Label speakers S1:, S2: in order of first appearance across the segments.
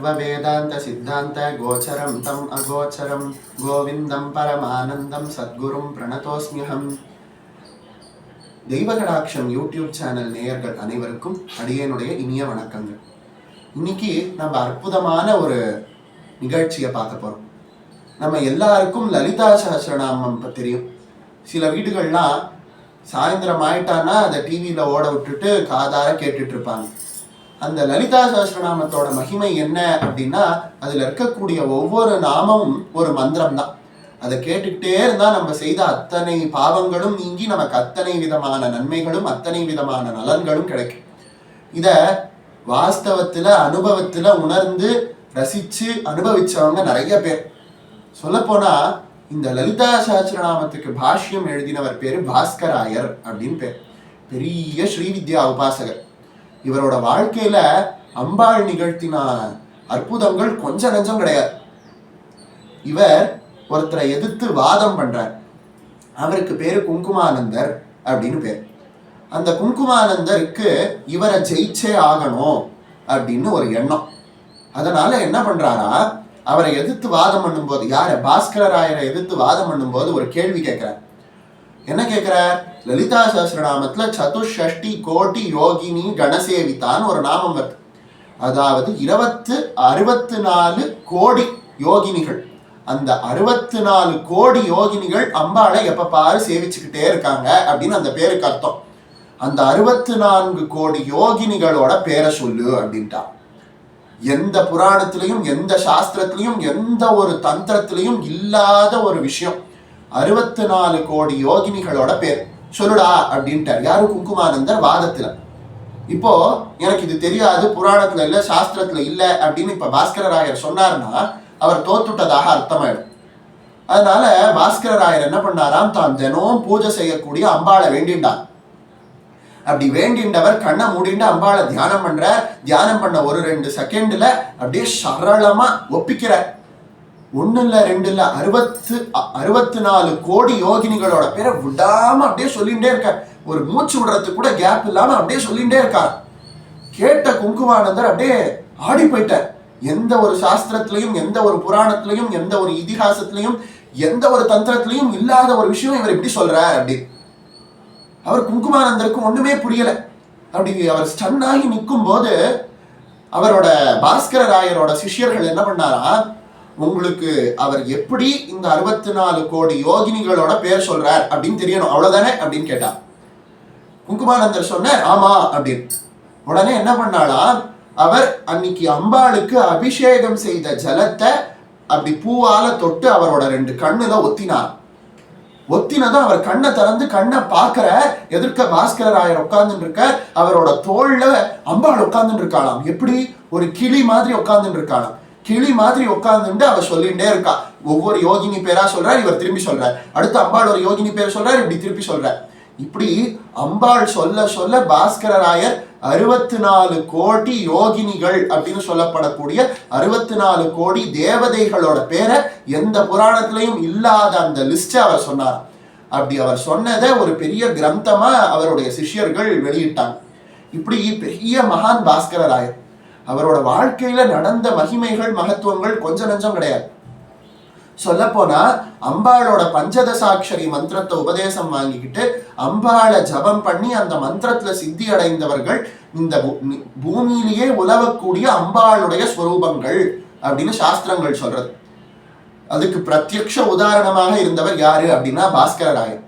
S1: सर्ववेदान्तसिद्धान्त गोचरं तम् अगोचरं गोविन्दं परमानन्दं சத்குரும் பிரணதோஸ்மியகம் தெய்வகடாட்சம் YouTube channel நேயர்கள் அனைவருக்கும் அடியனுடைய இனிய வணக்கங்கள் இன்னைக்கு நம்ம அற்புதமான ஒரு நிகழ்ச்சியை பார்க்க போறோம் நம்ம எல்லாருக்கும் லலிதா சஹஸ்ரநாமம் இப்ப தெரியும் சில வீடுகள்லாம் சாயந்தரம் ஆயிட்டான்னா அதை டிவியில ஓட விட்டுட்டு காதார கேட்டுட்டு இருப்பாங்க அந்த லலிதா சஹசிரநாமத்தோட மகிமை என்ன அப்படின்னா அதுல இருக்கக்கூடிய ஒவ்வொரு நாமமும் ஒரு மந்திரம் தான் அதை கேட்டுக்கிட்டே இருந்தா நம்ம செய்த அத்தனை பாவங்களும் நீங்கி நமக்கு அத்தனை விதமான நன்மைகளும் அத்தனை விதமான நலன்களும் கிடைக்கும். இத வாஸ்தவத்துல அனுபவத்துல உணர்ந்து ரசிச்சு அனுபவிச்சவங்க நிறைய பேர். சொல்லப்போனால் இந்த லலிதா சஹஸ்ரநாமத்துக்கு பாஷ்யம் எழுதினவர் பேரு பாஸ்கராயர் அப்படின்னு பேர். பெரிய ஸ்ரீவித்யா உபாசகர். இவரோட வாழ்க்கையில அம்பாள் நிகழ்த்தின அற்புதங்கள் கொஞ்சம் நஞ்சம் கிடையாது. இவர் ஒருத்தரை எதிர்த்து வாதம் பண்றார். அவருக்கு பேரு குங்குமானந்தர் அப்படின்னு பேர். அந்த குங்குமானந்தருக்கு இவரை ஜெயிச்சே ஆகணும் அப்படின்னு ஒரு எண்ணம். அதனால என்ன பண்றாரா? அவரை எதிர்த்து வாதம் பண்ணும்போது யார? பாஸ்கரராயரை எதிர்த்து வாதம் பண்ணும்போது ஒரு கேள்வி கேட்கிறார். என்ன கேட்கிறார் லலிதா சஹஸ்ரநாமத்துல சதுஷ்டி கோட்டி யோகினி கணசேவிதான்னு ஒரு நாமம் வருது. அதாவது இருபத்து அறுபத்து நாலு கோடி யோகினிகள். அந்த அறுபத்து நாலு கோடி யோகினிகள் அம்பாளை எப்ப பாரு சேவிச்சுக்கிட்டே இருக்காங்க அப்படின்னு அந்த பேருக்கு அர்த்தம். அந்த அறுபத்து நான்கு கோடி யோகினிகளோட பேரை சொல்லு அப்படின்ட்டா. எந்த புராணத்திலையும் எந்த சாஸ்திரத்திலையும் எந்த ஒரு தந்திரத்திலையும் இல்லாத ஒரு விஷயம். அறுபத்து நாலு கோடி யோகினிகளோட பேர். சொல்லுடா அப்படின்ட்டார். யாரு? குங்குமானந்தர் வாதத்துல. இப்போ எனக்கு இது தெரியாது புராணத்துல இல்ல சாஸ்திரத்துல இல்ல அப்படின்னு இப்ப பாஸ்கரராயர் சொன்னார்னா அவர் தோத்துட்டதாக அர்த்தமாயிடும். அதனால பாஸ்கரராயர் என்ன பண்ணாராம்? தான் தினம் பூஜை செய்யக்கூடிய அம்பாளை வேண்டிண்டான் அப்படி வேண்டின்றவர் கண்ணை மூடிண்டு அம்பாளை தியானம் பண்ற தியானம் பண்ண ஒரு ரெண்டு செகண்ட்ல அப்படியே சரளமா ஒப்பிக்கிறார். ஒண்ணு இல்லை ரெண்டு இல்லை அறுபத்து அறுபத்து நாலு கோடி யோகினிகளோட பேரை விடாமல் அப்படியே சொல்லிகிட்டே இருக்கார். ஒரு மூச்சு விடுறதுக்கு கூட கேப் இல்லாமல் அப்படியே சொல்லிகிட்டே இருக்கார். கேட்ட குங்குமானந்தர் அப்படியே ஆடி போயிட்டார். எந்த ஒரு சாஸ்திரத்திலையும் எந்த ஒரு புராணத்திலையும் எந்த ஒரு இதிகாசத்திலையும் எந்த ஒரு தந்திரத்திலையும் இல்லாத ஒரு விஷயம் இவர் எப்படி சொல்கிறார் அப்படி. அவர் குங்குமானந்தருக்கு ஒன்றுமே புரியல. அப்படி அவர் ஸ்டன் ஆகி நிற்கும் போது அவரோட பாஸ்கர ராயரோட சிஷ்யர்கள் என்ன பண்ணாரா உங்களுக்கு அவர் எப்படி இந்த அறுபத்தி நாலு கோடி யோகினிகளோட பேர் சொல்றார் அப்படின்னு தெரியணும். அவ்வளவுதானே அப்படின்னு கேட்டா. குங்குமானந்தர் சொன்னார் ஆமா அப்படின்னு. உடனே என்ன பண்ணாளா? அவர் அன்னைக்கு அம்பாளுக்கு அபிஷேகம் செய்த ஜலத்தை அப்படி பூவால தொட்டு அவரோட ரெண்டு கண்ணுல ஒத்தினார். ஒத்தினதும் அவர் கண்ணை திறந்து கண்ணை பார்க்கிற எதிர்க்க பாஸ்கரர் ஆயர் உட்கார்ந்துட்டு இருக்க அவரோட தோல்ல அம்பாள் உட்கார்ந்துட்டு இருக்காளாம். எப்படி? ஒரு கிளி மாதிரி உட்கார்ந்துட்டு இருக்காளாம். கிளி மாதிரி உட்கார்ந்துட்டு அவர் சொல்லிட்டே இருக்கா. ஒவ்வொரு யோகினி பேரா சொல்றார் இவர் திரும்பி சொல்றார். அடுத்து அம்பாள் ஒரு யோகினி பேர் சொல்றார் இப்படி திருப்பி சொல்றார். இப்படி அம்பாள் சொல்ல சொல்ல பாஸ்கரராயர் அறுபத்தி நாலு கோடி யோகினிகள் அப்படின்னு சொல்லப்படக்கூடிய அறுபத்தி நாலு கோடி தேவதைகளோட பேரை எந்த புராணத்திலையும் இல்லாத அந்த லிஸ்ட அவர் சொன்னார். அப்படி அவர் சொன்னதை ஒரு பெரிய கிரந்தமா அவருடைய சிஷ்யர்கள் வெளியிட்டாங்க. இப்படி பெரிய மகான் பாஸ்கரராயர் அவரோட வாழ்க்கையில நடந்த மகிமைகள் மகத்துவங்கள் கொஞ்சம் நஞ்சம் கிடையாது. சொல்ல போனா அம்பாளோட பஞ்சதசாட்சரி மந்திரத்தை உபதேசம் வாங்கிக்கிட்டு அம்பாளை ஜபம் பண்ணி அந்த மந்திரத்துல சித்தி அடைந்தவர்கள் இந்த பூமியிலேயே உலவக்கூடிய அம்பாளுடைய ஸ்வரூபங்கள் அப்படின்னு சாஸ்திரங்கள் சொல்றது. அதுக்கு பிரத்யக்ஷ உதாரணமாக இருந்தவர் யாரு அப்படின்னா பாஸ்கர ராயர்.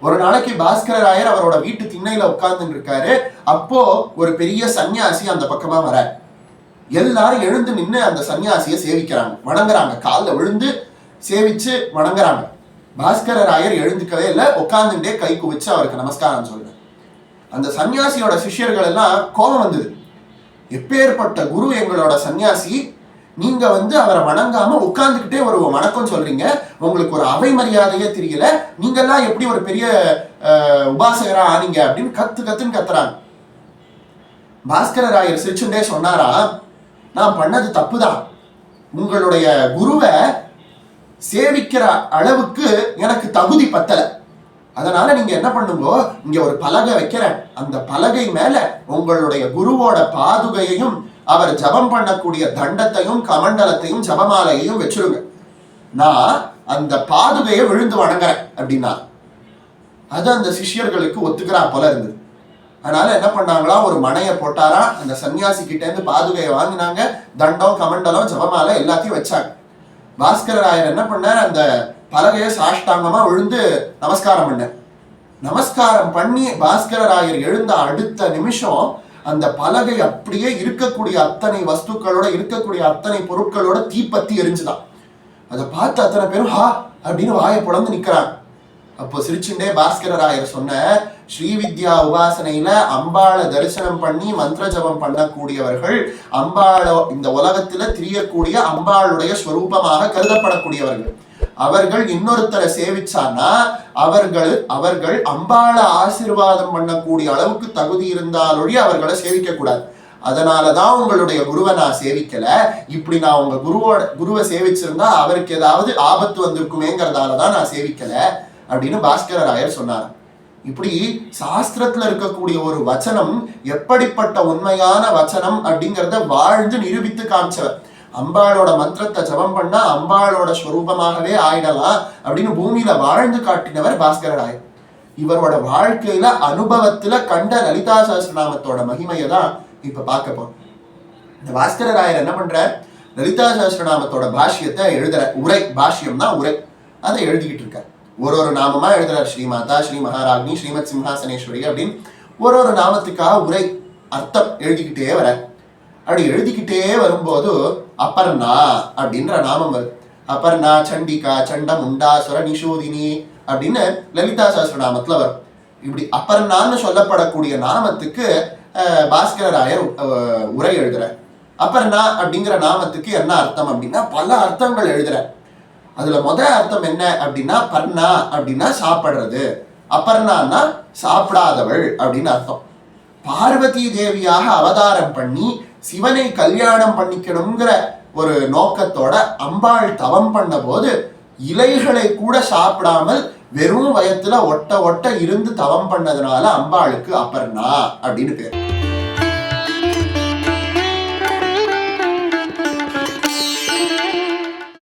S1: ஒரு நாளைக்கு பாஸ்கர ராயர் அவரோட வீட்டு திண்ணையில உட்கார்ந்துட்டு இருக்காரு. அப்போ ஒரு பெரிய சன்னியாசி அந்த பக்கமா வரார். எல்லாரும் எழுந்து நின்று அந்த சன்னியாசியை சேவிக்கிறாங்க. வணங்குறாங்க. காலில் விழுந்து சேவிச்சு வணங்குறாங்க. பாஸ்கர ராயர் எழுந்துக்கவே இல்லை உட்காந்துட்டே கை குவிச்சு அவருக்கு நமஸ்காரம் சொல்றேன் அந்த சன்னியாசியோட சிஷ்யர்கள் எல்லாம் கோபம் வந்தது. எப்பேற்பட்ட குரு எங்களோட சன்னியாசி நீங்க வந்து அவரை வணங்காம உட்கார்ந்துக்கிட்டே ஒரு வணக்கம் சொல்றீங்க. உங்களுக்கு ஒரு அவை மரியாதையே தெரியல. நீங்கெல்லாம் எப்படி ஒரு பெரிய உபாசகரா ஆனீங்க அப்படின்னு கத்து கத்துன்னு கத்துறாங்க. பாஸ்கர ராயர் சிரிச்சுட்டே சொன்னாரா நான் பண்ணது தப்பு தான் உங்களுடைய குருவை சேவிக்கிற அளவுக்கு எனக்கு தகுதி பத்தல. அதனால நீங்க என்ன பண்ணுங்க இங்க ஒரு பலகை வைக்கிறேன். அந்த பலகை மேல உங்களுடைய குருவோட பாதுகையையும் அவர் ஜபம் பண்ணக்கூடிய தண்டத்தையும் கமண்டலத்தையும் ஜபமாலையையும் வச்சிருங்க. நான் அந்த பாதுகையை விழுந்து வணங்குறேன் அப்படின்னா அது அந்த சிஷ்யர்களுக்கு ஒத்துக்கிறா போல இருந்தது. அதனால என்ன பண்ணாங்களா? ஒரு மனையை போட்டாரா அந்த சன்னியாசி கிட்ட இருந்து பாதுகையை வாங்கினாங்க. தண்டம் கமண்டலம் ஜபமால எல்லாத்தையும் வச்சாங்க. பாஸ்கர ராயர் என்ன பண்ணார்? அந்த பலகையை சாஷ்டாங்கமா விழுந்து நமஸ்காரம் பண்ணார். நமஸ்காரம் பண்ணி பாஸ்கர ராயர் எழுந்த அடுத்த நிமிஷம் அந்த பலகை அப்படியே இருக்கக்கூடிய அத்தனை வஸ்துக்களோட இருக்கக்கூடிய அத்தனை பொருட்களோட தீப்பத்தி எரிஞ்சுதான். அதை பார்த்து அத்தனை பேரும் ஹா! அப்படின்னு வாயை புலந்து நிக்கிறாங்க. அப்போ சிரிச்சுண்டே பாஸ்கர ராயர் சொன்ன ஸ்ரீவித்யா உபாசனையில அம்பாளை தரிசனம் பண்ணி மந்திர ஜபம் பண்ணக்கூடியவர்கள் அம்பாள இந்த உலகத்துல திரியக்கூடிய அம்பாளுடைய ஸ்வரூபமாக கருதப்படக்கூடியவர்கள். அவர்கள் இன்னொருத்தரை சேவிச்சான்னா அவர்கள் அவர்கள் அம்பாளை ஆசீர்வாதம் பண்ணக்கூடிய அளவுக்கு தகுதி இருந்தாலொழி அவர்களை சேவிக்க கூடாது அதனாலதான் உங்களுடைய குருவை நான் சேவிக்கல. இப்படி நான் உங்க குருவோட குருவை சேவிச்சிருந்தா அவருக்கு ஏதாவது ஆபத்து வந்திருக்குமேங்கிறதால தான் நான் சேவிக்கல. அப்படின்னு பாஸ்கர ராயர் சொன்னார். இப்படி சாஸ்திரத்துல இருக்கக்கூடிய ஒரு வச்சனம் எப்படிப்பட்ட உண்மையான வச்சனம் அப்படிங்கிறத வாழ்ந்து நிரூபித்து காமிச்சவர். அம்பாளோட மந்திரத்தை ஜபம் பண்ணா அம்பாளோட ஸ்வரூபமாகவே ஆயிடலாம் அப்படின்னு பூமியில வாழ்ந்து காட்டினவர் பாஸ்கர ராயர். இவரோட வாழ்க்கையில அனுபவத்துல கண்ட லலிதா சஹஸ்ரநாமத்தோட மகிமையை தான் இப்ப பார்க்க போறோம். இந்த பாஸ்கர ராயர் என்ன பண்ற? லலிதா சஹஸ்ரநாமத்தோட பாஷ்யத்தை எழுதுற உரை பாஷ்யம் தான் உரை. அதை எழுதிக்கிட்டு இருக்கார். ஒரு ஒரு நாமமா எழுதுறார் ஸ்ரீமாதா ஸ்ரீ மகாராக்னி ஸ்ரீமத் சிம்ஹாசனேஸ்வரி அப்படின்னு ஒரு ஒரு நாமத்துக்காக உரை அர்த்தம் எழுதிக்கிட்டே வர. அப்படி எழுதிக்கிட்டே வரும்போது அப்பர்ணா அப்படின்ற நாமம் வருது அப்பர்ணா சண்டிகா சண்டம் உண்டாசுர நிஷோதினி அப்படின்னு லலிதா சஹஸ்ரநாமத்துல வரும். இப்படி அப்பர்ணான்னு சொல்லப்படக்கூடிய நாமத்துக்கு அஹ், பாஸ்கர ராயர் உரை எழுதுறார். அப்பர்ணா அப்படிங்கிற நாமத்துக்கு என்ன அர்த்தம் அப்படின்னா பல அர்த்தங்கள் எழுதுறார். அதுல முத அர்த்தம் என்ன அப்படின்னா பர்ணா அப்படின்னா சாப்பிடுறது. அப்பர்ணான்னா சாப்பிடாதவள் அப்படின்னு அர்த்தம். பார்வதி தேவியாக அவதாரம் பண்ணி சிவனை கல்யாணம் பண்ணிக்கணுங்கிற ஒரு நோக்கத்தோட அம்பாள் தவம் பண்ண போது இலைகளை கூட சாப்பிடாமல் வெறும் வயத்துல ஒட்ட ஒட்ட இருந்து தவம் பண்ணதுனால அம்பாளுக்கு அப்பர்ணா அப்படின்னு பேர்.